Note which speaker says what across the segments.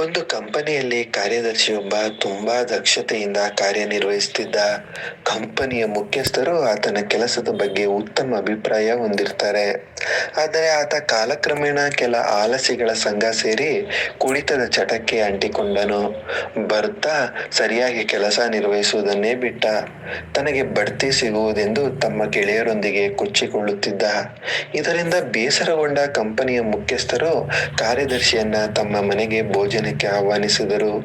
Speaker 1: ಒಂದು ಕಂಪನಿಯಲ್ಲಿ ಕಾರ್ಯದರ್ಶಿಯೊಬ್ಬ ತುಂಬಾ ದಕ್ಷತೆಯಿಂದ ಕಾರ್ಯನಿರ್ವಹಿಸುತ್ತಿದ್ದ. ಕಂಪನಿಯ ಮುಖ್ಯಸ್ಥರು ಆತನ ಕೆಲಸದ ಬಗ್ಗೆ ಉತ್ತಮ ಅಭಿಪ್ರಾಯ ಹೊಂದಿರ್ತಾರೆ. ಆದರೆ ಆತ ಕಾಲಕ್ರಮೇಣ ಕೆಲ ಆಲಸಿಗಳ ಸಂಘ ಸೇರಿ ಕುಳಿತದ ಚಟಕ್ಕೆ ಅಂಟಿಕೊಂಡನು. ಬರ್ತಾ ಸರಿಯಾಗಿ ಕೆಲಸ ನಿರ್ವಹಿಸುವುದನ್ನೇ ಬಿಟ್ಟ. ತನಗೆ ಬಡ್ತಿ ಸಿಗುವುದೆಂದು ತಮ್ಮ ಗೆಳೆಯರೊಂದಿಗೆ ಕೊಚ್ಚಿಕೊಳ್ಳುತ್ತಿದ್ದ. ಇದರಿಂದ ಬೇಸರಗೊಂಡ ಕಂಪನಿಯ ಮುಖ್ಯಸ್ಥರು ಕಾರ್ಯದರ್ಶಿಯನ್ನ ತಮ್ಮ ಮನೆಗೆ ಭೋಜನಕ್ಕೆ ಆಹ್ವಾನಿಸಿದರು.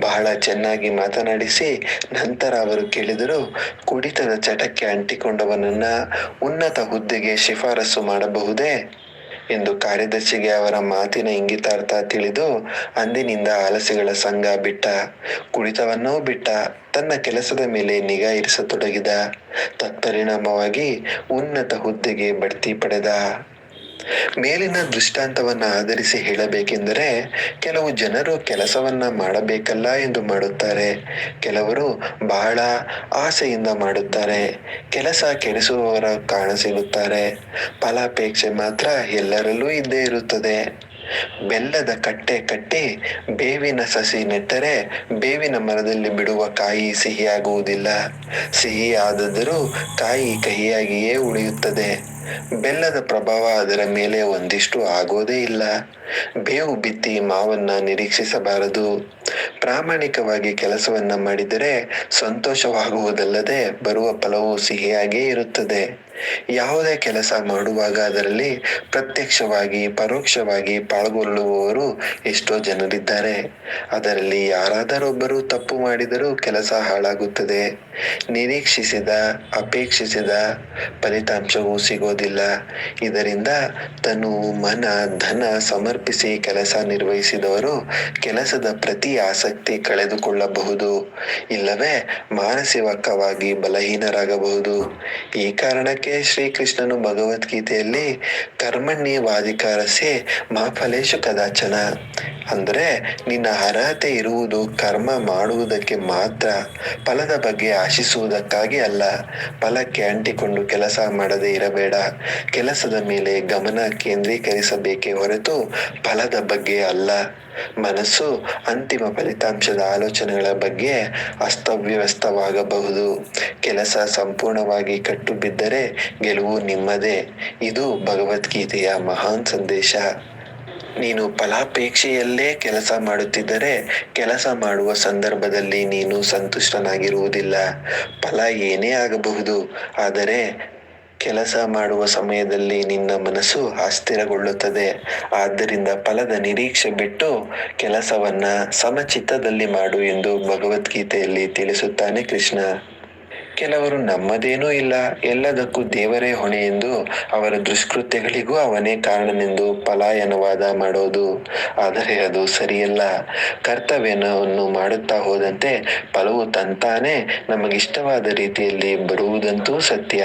Speaker 1: ಬಹಳ ಚೆನ್ನಾಗಿ ಮಾತನಾಡಿಸಿ, ನಂತರ ಅವರು ಕೇಳಿದರು, ಕುಡಿತದ ಚಟಕ್ಕೆ ಅಂಟಿಕೊಂಡವನನ್ನ ಉನ್ನತ ಹುದ್ದೆಗೆ ಶಿಫಾರಸು ಮಾಡಬಹುದೇ? ಎಂದು ಕಾರ್ಯದರ್ಶಿಗೆ ಅವರ ಮಾತಿನ ಇಂಗಿತಾರ್ಥ ತಿಳಿದು, ಅಂದಿನಿಂದ ಆಲಸಿಗಳ ಸಂಘ ಬಿಟ್ಟ. ಕುಡಿತವನ್ನೂ ಬಿಟ್ಟ. ತನ್ನ ಕೆಲಸದ ಮೇಲೆ ನಿಗಾ ಇರಿಸತೊಡಗಿದ. ತತ್ಪರಿಣಾಮವಾಗಿ ಉನ್ನತ ಹುದ್ದೆಗೆ ಬಡ್ತಿ ಪಡೆದ. ಮೇಲಿನ ದೃಷ್ಟಾಂತವನ್ನ ಆಧರಿಸಿ ಹೇಳಬೇಕೆಂದರೆ, ಕೆಲವು ಜನರು ಕೆಲಸವನ್ನ ಮಾಡಬೇಕಲ್ಲ ಎಂದು ಮಾಡುತ್ತಾರೆ. ಕೆಲವರು ಬಹಳ ಆಸೆಯಿಂದ ಮಾಡುತ್ತಾರೆ. ಕೆಲಸ ಕೆಡಿಸುವವರ ಕಾಣಸಿಗುತ್ತಾರೆ. ಫಲಾಪೇಕ್ಷೆ ಮಾತ್ರ ಎಲ್ಲರಲ್ಲೂ ಇದ್ದೇ ಇರುತ್ತದೆ. ಬೆಲ್ಲದ ಕಟ್ಟೆ ಕಟ್ಟಿ ಬೇವಿನ ಸಸಿ ನೆಟ್ಟರೆ ಬೇವಿನ ಮರದಲ್ಲಿ ಬಿಡುವ ಕಾಯಿ ಸಿಹಿಯಾಗುವುದಿಲ್ಲ. ಸಿಹಿ ಆದರೂ ಕಾಯಿ ಕಹಿಯಾಗಿಯೇ ಉಳಿಯುತ್ತದೆ. ಬೆಲ್ಲದ ಪ್ರಭಾವ ಅದರ ಮೇಲೆ ಒಂದಿಷ್ಟು ಆಗೋದೇ ಇಲ್ಲ. ಬೇವು ಬಿತ್ತಿ ಮಾವನ್ನ ನಿರೀಕ್ಷಿಸಬಾರದು. ಪ್ರಾಮಾಣಿಕವಾಗಿ ಕೆಲಸವನ್ನ ಮಾಡಿದರೆ ಸಂತೋಷವಾಗುವುದಲ್ಲದೆ ಬರುವ ಫಲವೂ ಸಿಹಿಯಾಗೇ ಇರುತ್ತದೆ. ಯಾವುದೇ ಕೆಲಸ ಮಾಡುವಾಗ ಅದರಲ್ಲಿ ಪ್ರತ್ಯಕ್ಷವಾಗಿ ಪರೋಕ್ಷವಾಗಿ ಪಾಲ್ಗೊಳ್ಳುವವರು ಎಷ್ಟೋ ಜನರಿದ್ದಾರೆ. ಅದರಲ್ಲಿ ಯಾರಾದರೊಬ್ಬರು ತಪ್ಪು ಮಾಡಿದರೂ ಕೆಲಸ ಹಾಳಾಗುತ್ತದೆ. ನಿರೀಕ್ಷಿಸಿದ, ಅಪೇಕ್ಷಿಸಿದ ಫಲಿತಾಂಶವೂ ಸಿಗೋದಿಲ್ಲ. ಇದರಿಂದ ತನು, ಮನ, ಧನ ಸಮರ್ಪಿಸಿ ಕೆಲಸ ನಿರ್ವಹಿಸಿದವರು ಕೆಲಸದ ಪ್ರತಿ ಆಸಕ್ತಿ ಕಳೆದುಕೊಳ್ಳಬಹುದು. ಇಲ್ಲವೇ ಮಾನಸಿಕವಾಗಿ ಬಲಹೀನರಾಗಬಹುದು. ಈ ಕಾರಣಕ್ಕೆ ಶ್ರೀಕೃಷ್ಣನು ಭಗವದ್ಗೀತೆಯಲ್ಲಿ ಕರ್ಮಣ್ಯೇವಾಧಿಕಾರಸ್ತೆ ಮಾ ಮಹಾಫಲೇಶು ಕದಾಚನ ಅಂದರೆ ನಿನ್ನ ಅರ್ಹತೆ ಇರುವುದು ಕರ್ಮ ಮಾಡುವುದಕ್ಕೆ ಮಾತ್ರ, ಫಲದ ಬಗ್ಗೆ ಆಶಿಸುವುದಕ್ಕಾಗಿ ಅಲ್ಲ. ಫಲಕ್ಕೆ ಅಂಟಿಕೊಂಡು ಕೆಲಸ ಮಾಡದೇ ಇರಬೇಡ. ಕೆಲಸದ ಮೇಲೆ ಗಮನ ಕೇಂದ್ರೀಕರಿಸಬೇಕೇ ಹೊರತು ಫಲದ ಬಗ್ಗೆ ಅಲ್ಲ. ಮನಸ್ಸು ಅಂತಿಮ ಫಲಿತಾಂಶದ ಆಲೋಚನೆಗಳ ಬಗ್ಗೆ ಅಸ್ತವ್ಯಸ್ತವಾಗಬಹುದು. ಕೆಲಸ ಸಂಪೂರ್ಣವಾಗಿ ಕಟ್ಟು ಬಿದ್ದರೆ ಗೆಲುವು ನಿಮ್ಮದೇ. ಇದು ಭಗವದ್ಗೀತೆಯ ಮಹಾನ್ ಸಂದೇಶ. ನೀನು ಫಲಾಪೇಕ್ಷೆಯಲ್ಲೇ ಕೆಲಸ ಮಾಡುತ್ತಿದ್ದರೆ ಕೆಲಸ ಮಾಡುವ ಸಂದರ್ಭದಲ್ಲಿ ನೀನು ಸಂತುಷ್ಟನಾಗಿರುವುದಿಲ್ಲ. ಫಲ ಏನೇ ಆಗಬಹುದು. ಆದರೆ ಕೆಲಸ ಮಾಡುವ ಸಮಯದಲ್ಲಿ ನಿನ್ನ ಮನಸ್ಸು ಅಸ್ಥಿರಗೊಳ್ಳುತ್ತದೆ. ಆದ್ದರಿಂದ ಫಲದ ನಿರೀಕ್ಷೆ ಬಿಟ್ಟು ಕೆಲಸವನ್ನ ಸಮಚಿತ್ತದಲ್ಲಿ ಮಾಡು ಎಂದು ಭಗವದ್ಗೀತೆಯಲ್ಲಿ ತಿಳಿಸುತ್ತಾನೆ ಕೃಷ್ಣ. ಕೆಲವರು ನಮ್ಮದೇನೂ ಇಲ್ಲ, ಎಲ್ಲದಕ್ಕೂ ದೇವರೇ ಹೊಣೆ ಎಂದು ಅವರ ದುಷ್ಕೃತ್ಯಗಳಿಗೂ ಅವನೇ ಕಾರಣನೆಂದು ಪಲಾಯನವಾದ ಮಾಡೋದು. ಆದರೆ ಅದು ಸರಿಯಲ್ಲ. ಕರ್ತವ್ಯವನ್ನು ಮಾಡುತ್ತಾ ಹೋದಂತೆ ಫಲವು ತಂತಾನೆ ನಮಗಿಷ್ಟವಾದ ರೀತಿಯಲ್ಲಿ ಬರುವುದಂತೂ ಸತ್ಯ.